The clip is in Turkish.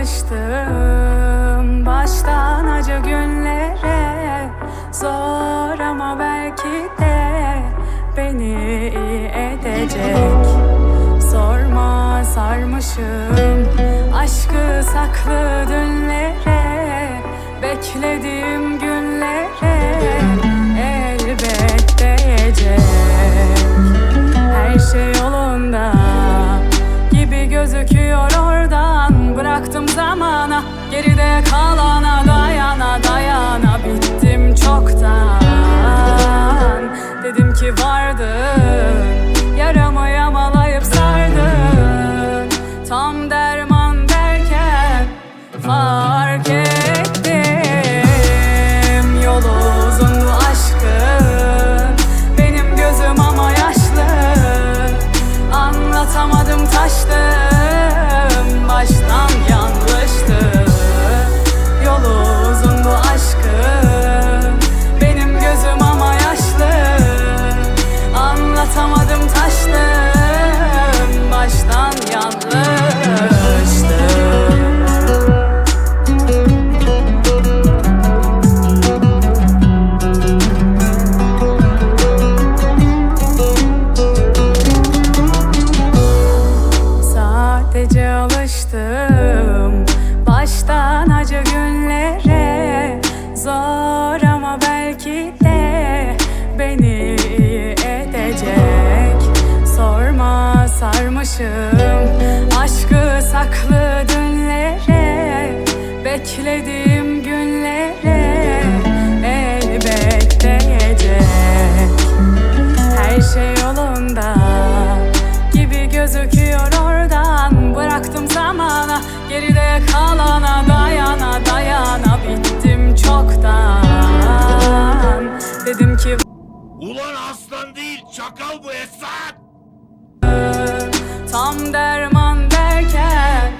alıştım baştan acı günlere. Zor ama belki de beni iyi edecek. Sorma sarmışım aşkı saklı dünlere. Beklediğim günlere elbet değecek her şey yolunda gibi gözüküyor oradan Bıraktım zamana geride kalana dayana dayana. Bittim çoktan. Dedim ki vardın Yaramı yamalayıp sardın. Tam derman derken fark ettim. Yolu uzun bu aşkın Benim gözüm ama yaşlı. Anlatamadım taştım alıştım baştan acı günlere Zor ama belki de beni iyi edecek. Sorma sarmışım. Aşkı saklı dünlere Beklediğim günlere elbet değecek her şey yolunda geride kalana dayana dayana Bittim çoktan Dedim ki Ulan aslan değil çakal bu Esat. tam derman